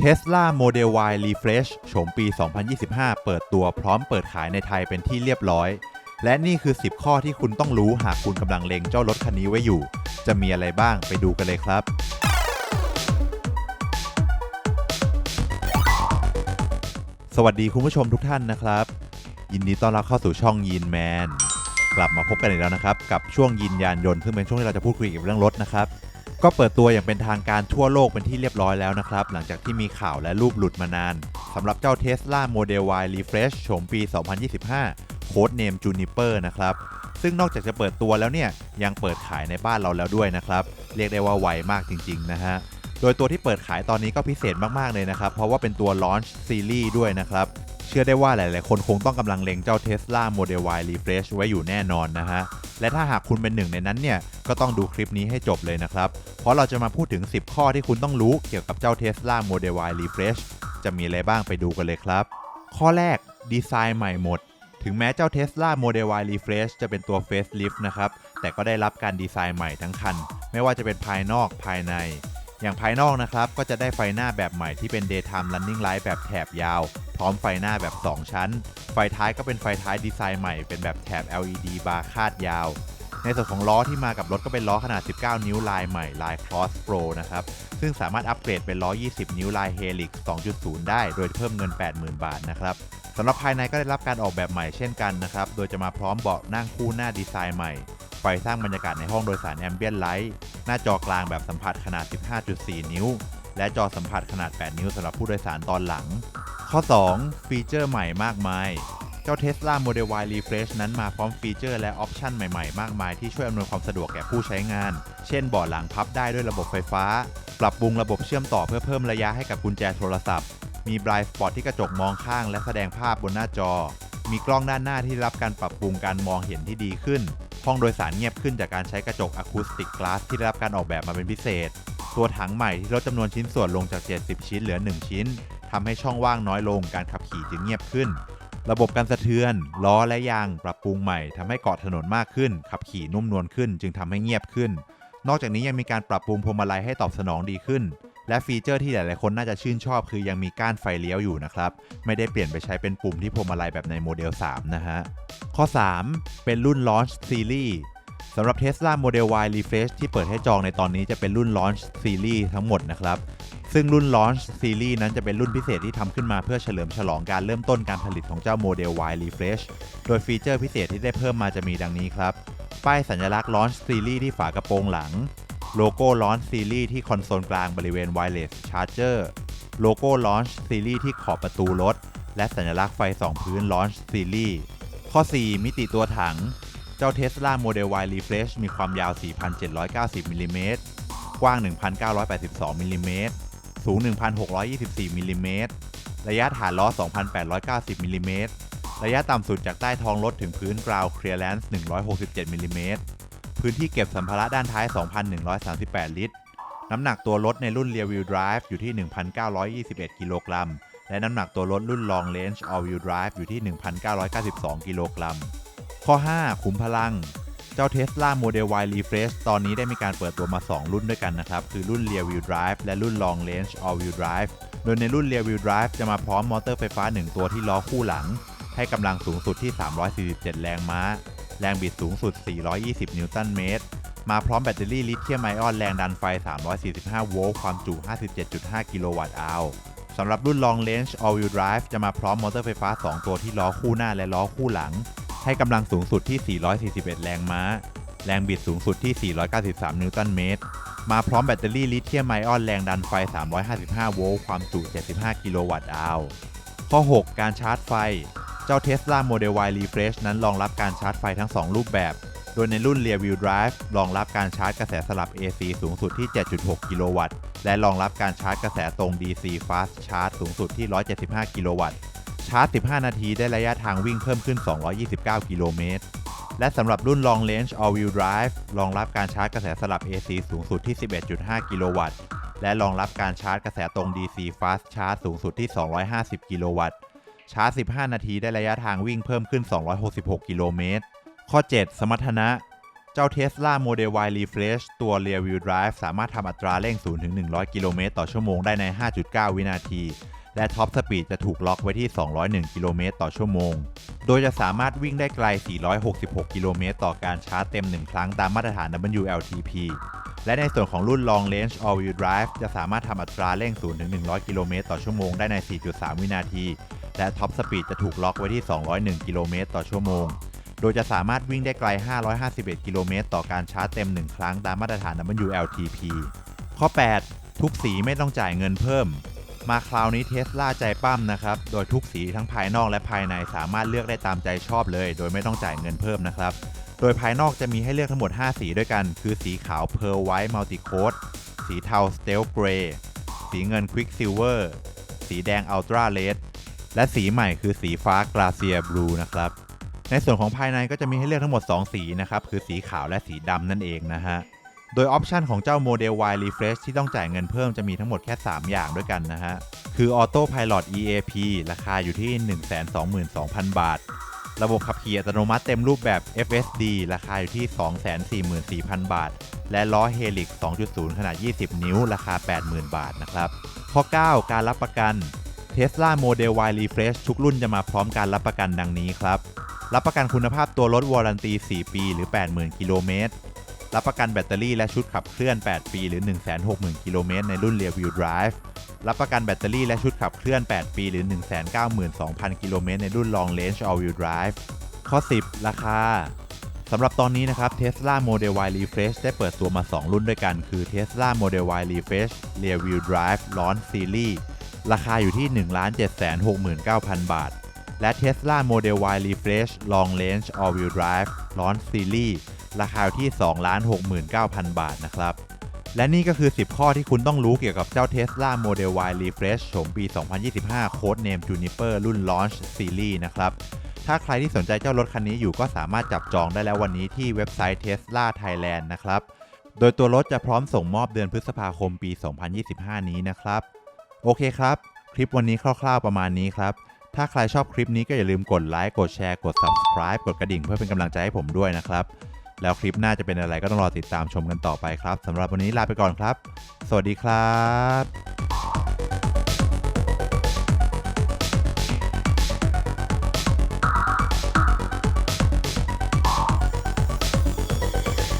Tesla Model Y Refresh โฉมปี 2025 เปิดตัวพร้อมเปิดขายในไทยเป็นที่เรียบร้อย และนี่คือ 10 ข้อที่คุณต้องรู้หากคุณกำลังเล็งเจ้ารถคันนี้ไว้อยู่ จะมีอะไรบ้างไปดูกันเลยครับ สวัสดีคุณผู้ชมทุกท่านนะครับ ยินดีต้อนรับเข้าสู่ช่องยีนแมนกลับมาพบกันอีกแล้วนะครับ กับช่วงยินยานยนต์ซึ่งเป็นช่วงที่เราจะพูดคุยเกี่ยวกับเรื่องรถนะครับ ก็เปิดตัวอย่างเป็นทางการทั่วโลกเป็นที่เรียบร้อยแล้วนะครับ หลังจากที่มีข่าวและรูปหลุดมานานสำหรับเจ้า Tesla Model Y Refresh โฉมปี 2025 โค้ดเนม Juniper นะครับ ซึ่งนอกจากจะเปิดตัวแล้วเนี่ย ยังเปิดขายในบ้านเราแล้วด้วยนะครับ เรียกได้ว่าไวมากจริง ๆ นะฮะ โดยตัวที่เปิดขายตอนนี้ก็พิเศษมาก ๆ เลยนะครับ เพราะว่าเป็นตัว Launch Series ด้วยนะครับ เชื่อได้ว่าหลาย ๆ คนคงต้องกำลังเล็งเจ้า Tesla Model Y Refresh ไว้อยู่แน่นอนนะฮะ และถ้าหากคุณเป็นหนึ่งในนั้นเนี่ยก็ต้องดูคลิปนี้ให้จบเลยนะครับ เพราะเราจะมาพูดถึง 10 ข้อที่คุณต้องรู้เกี่ยวกับเจ้า Tesla Model Y Refresh จะมีอะไรบ้างไปดูกันเลยครับ ข้อแรกดีไซน์ใหม่หมด ถึงแม้เจ้า Tesla Model Y Refresh จะเป็นตัว Facelift นะครับแต่ก็ได้รับการดีไซน์ใหม่ทั้งคัน ไม่ว่าจะเป็นภายนอกภายใน อย่างภายนอกนะครับ ก็จะได้ไฟหน้าแบบใหม่ที่เป็น Daytime Running Light แบบแถบยาว พร้อมไฟหน้าแบบ 2 ชั้น ไฟท้ายก็เป็นไฟท้ายดีไซน์ใหม่ เป็นแบบแถบ LED บาร์คาดยาว ในส่วนของล้อที่มากับรถก็เป็นล้อขนาด 19 นิ้วลายใหม่ลาย Cross Pro นะครับ ซึ่งสามารถอัปเกรดเป็นล้อ 20 นิ้วลาย Helix 2.0 ได้ โดยเพิ่มเงิน 80,000 บาทนะครับสำหรับภายในก็ได้รับการออกแบบใหม่เช่นกันนะครับ โดยจะมาพร้อมเบาะนั่งคู่หน้าดีไซน์ใหม่ ไฟสร้างบรรยากาศในห้องโดยสาร Ambient Light หน้าจอกลางแบบสัมผัสขนาด 15.4 นิ้ว และจอสัมผัสขนาด 8 นิ้วสำหรับผู้โดยสารตอนหลัง ข้อ 2 ฟีเจอร์ใหม่มากมาย เจ้า Tesla Model Y Refresh นั้นมาพร้อมฟีเจอร์และออปชันใหม่ๆ มากมายที่ช่วยอำนวยความสะดวกแก่ผู้ใช้งาน เช่นเบาะหลังพับได้ด้วยระบบไฟฟ้า ปรับปรุงระบบเชื่อมต่อเพื่อเพิ่มระยะให้กับกุญแจโทรศัพท์ มี Blind Spot ที่กระจกมองข้างและแสดงภาพบนหน้าจอ มีกล้องด้านหน้าที่รับการปรับปรุงการมองเห็นที่ดีขึ้น ห้องโดยสารเงียบขึ้นจากการใช้กระจกอะคูสติกกลาสที่ได้รับการออกแบบมาเป็นพิเศษ ตัวถังใหม่ที่ลดจำนวนชิ้นส่วนลงจาก 70 ชิ้นเหลือ 1 ชิ้นทำให้ช่องว่างน้อยลงการขับขี่จึงเงียบขึ้น ระบบการสะเทือน ล้อและยางปรับปรุงใหม่ทำให้เกาะถนนมากขึ้น ขับขี่นุ่มนวลขึ้น จึงทำให้เงียบขึ้น นอกจากนี้ยังมีการปรับปรุงพวงมาลัยให้ตอบสนองดีขึ้น และฟีเจอร์ที่หลายๆคนน่าจะชื่นชอบคือยังมีก้านไฟเลี้ยวอยู่นะครับ ไม่ได้เปลี่ยนไปใช้เป็นปุ่มที่พวงมาลัยแบบในโมเดล 3 นะฮะ ข้อ 3 เป็นรุ่น Launch Series สำหรับ Tesla Model Y Refresh ที่เปิดให้จองในตอนนี้จะเป็นรุ่น Launch Series ทั้งหมดนะครับ ซึ่งรุ่น Launch Series นั้นจะเป็นรุ่นพิเศษที่ทำขึ้นมาเพื่อเฉลิมฉลองการเริ่มต้นการผลิตของเจ้า Model Y Refresh โดยฟีเจอร์พิเศษที่ได้เพิ่มมาจะมีดังนี้ครับ ป้ายสัญลักษณ์ Launch Series ที่ฝากระโปรงหลัง โลโก้ Launch Series ที่คอนโซลกลางบริเวณ Wireless Charger โลโก้ Launch Series ที่ขอบประตูรถ และสัญลักษณ์ไฟสองพื้น Launch Series ข้อ 4 มิติตัวถัง เจ้า Tesla Model Y Refresh มีความยาว 4,790มิลลิเมตรกว้าง 1,982มิลลิเมตรสูง 1,624มิลลิเมตรระยะฐานล้อ 2,890มิลลิเมตรระยะต่ำสุดจากใต้ท้องรถถึงพื้น ground clearance 167มิลลิเมตร พื้นที่เก็บสัมภาระด้านท้าย 2,138 ลิตร น้ำหนักตัวรถในรุ่น Rear Wheel Drive อยู่ที่ 1,921 กิโลกรัม และน้ำหนักตัวรถรุ่น Long Range All Wheel Drive อยู่ที่ 1,992 กิโลกรัม ข้อ 5 ขุมพลัง เจ้า Tesla Model Y Refresh ตอนนี้ได้มีการเปิดตัวมา 2 รุ่นด้วยกันนะครับ คือรุ่น Rear Wheel Drive และรุ่น Long Range All Wheel Drive โดยในรุ่น Rear Wheel Drive จะมาพร้อมมอเตอร์ไฟฟ้า 1 ตัวที่ล้อคู่หลัง ให้กำลังสูงสุดที่ 347 แรงม้า แรงบิดสูงสุด 420 นิวตันเมตร มาพร้อมแบตเตอรี่ลิเธียมไอออนแรงดันไฟ 345 โวลต์ ความจุ 57.5 กิโลวัตต์อาวสำหรับรุ่น Long Range All Wheel Drive จะมาพร้อมมอเตอร์ไฟฟ้า 2 ตัวที่ล้อคู่หน้าและล้อคู่หลัง ให้กำลังสูงสุดที่ 441 แรงม้า แรงบิดสูงสุดที่ 493 นิวตันเมตร มาพร้อมแบตเตอรี่ลิเธียมไอออนแรงดันไฟ 355 โวลต์ ความจุ 75 กิโลวัตต์อาวข้อ 6 การชาร์จไฟ จ้า Tesla Model Y Refresh นั้นรองรับการชาร์จไฟทั้ง 2 รูปแบบ โดยในรุ่น Rear Wheel Drive รองรับการชาร์จกระแสสลับ AC สูงสุดที่ 7.6 กิโลวัตต์ และรองรับการชาร์จกระแสตรง DC Fast Charge สูงสุดที่ 175 กิโลวัตต์ ชาร์จ 15 นาทีได้ระยะทางวิ่งเพิ่มขึ้น 229 กิโลเมตร และสำหรับรุ่น Long Range All Wheel Drive รองรับการชาร์จกระแสสลับ AC สูงสุดที่ 11.5 กิโลวัตต์ และรองรับการชาร์จกระแสตรง DC Fast Charge สูงสุดที่ 250 กิโลวัตต์ ชาร์จ15 นาทีได้ระยะทางวิ่งเพิ่มขึ้น 266 กิโลเมตร ข้อ 7 สมรรถนะ เจ้า Tesla Model Y Refresh ตัว Rear Wheel Drive สามารถทำอัตราเร่ง 0-100 กิโลเมตรต่อชั่วโมงได้ใน 5.9 วินาที และท็อปสปีดจะถูกล็อกไว้ที่ 201 กิโลเมตรต่อชั่วโมง โดยจะสามารถวิ่งได้ไกล 466 กิโลเมตรต่อการชาร์จเต็ม 1 ครั้งตามมาตรฐาน WLTP และในส่วนของรุ่น Long Range All Wheel Drive จะสามารถทำอัตราเร่ง 0-100 กิโลเมตรต่อชั่วโมงได้ใน 4.3 วินาที และท็อปสปีดจะถูกล็อกไว้ที่ 201 กิโลเมตรต่อชั่วโมง โดยจะสามารถวิ่งได้ไกล 551 กิโลเมตรต่อการชาร์จเต็ม 1 ครั้งตามมาตรฐาน WLTP ข้อ 8 ทุกสีไม่ต้องจ่ายเงินเพิ่ม มาคราวนี้เทสลาใจปั้มนะครับ โดยทุกสีทั้งภายนอกและภายในสามารถเลือกได้ตามใจชอบเลย โดยไม่ต้องจ่ายเงินเพิ่มนะครับ โดยภายนอกจะมีให้เลือกทั้งหมด 5 สีด้วยกัน คือสีขาว Pearl White Multicode สีเทา Stealth Grey สีเงิน Quicksilver สีแดง Ultra Red และสีใหม่คือสีฟ้า Glacier Blue นะครับ ในส่วนของภายในก็จะมีให้เลือกทั้งหมด 2 สีนะครับ คือสีขาวและสีดำนั่นเองนะฮะ โดยออปชันของเจ้า Model Y Refresh ที่ต้องจ่ายเงินเพิ่มจะมีทั้งหมดแค่ 3 อย่างด้วยกันนะฮะ คือ Auto Pilot EAP ราคาอยู่ที่ 122,000 บาท ระบบขับขี่อัตโนมัติเต็มรูปแบบ FSD ราคาอยู่ที่ 244,000 บาท และล้อ Helix 2.0 ขนาด 20 นิ้ว ราคา 80,000 บาทนะครับ ข้อ 9 การรับประกัน Tesla Model Y Refresh ทุกรุ่นจะมาพร้อมการรับประกันดังนี้ครับ รับประกันคุณภาพตัวรถวอรันตี 4 ปีหรือ 80,000 กิโลเมตร รับประกันแบตเตอรี่และชุดขับเคลื่อน 8 ปีหรือ 160,000 กิโลเมตรในรุ่น Rear Wheel Drive รับประกันแบตเตอรี่และชุดขับเคลื่อน 8 ปี หรือ 192,000 กิโลเมตรในรุ่น Long Range All Wheel Drive ข้อ 10 ราคาสำหรับตอนนี้นะครับ Tesla Model Y Refresh ได้เปิดตัวมา 2 รุ่นด้วยกัน คือ Tesla Model Y Refresh Rear Wheel Drive Launch Series ราคาอยู่ที่ 1,769,000 บาท และ Tesla Model Y Refresh Long Range All Wheel Drive Launch Series ราคาอยู่ที่ 2,69,000 บาทนะครับ และนี่ก็คือ 10 ข้อที่คุณต้องรู้เกี่ยวกับเจ้า Tesla Model Y Refresh โฉมปี 2025 Code Name Juniper รุ่น Launch Series นะครับถ้าใครที่สนใจเจ้ารถคันนี้อยู่ก็สามารถจับจองได้แล้ววันนี้ที่เว็บไซต์ Tesla Thailand นะครับ โดยตัวรถจะพร้อมส่งมอบเดือนพฤษภาคมปี 2025 นี้นะครับ โอเคครับ คลิปวันนี้คร่าวๆประมาณนี้ครับ ถ้าใครชอบคลิปนี้ก็อย่าลืมกดไลค์ กดแชร์ กด subscribe กดกระดิ่งเพื่อเป็นกำลังใจให้ผมด้วยนะครับ แล้วคลิปหน้าจะเป็นอะไรก็ต้องรอติดตามชมกันต่อไปครับสำหรับวันนี้ลาไปก่อนครับ สวัสดีครับ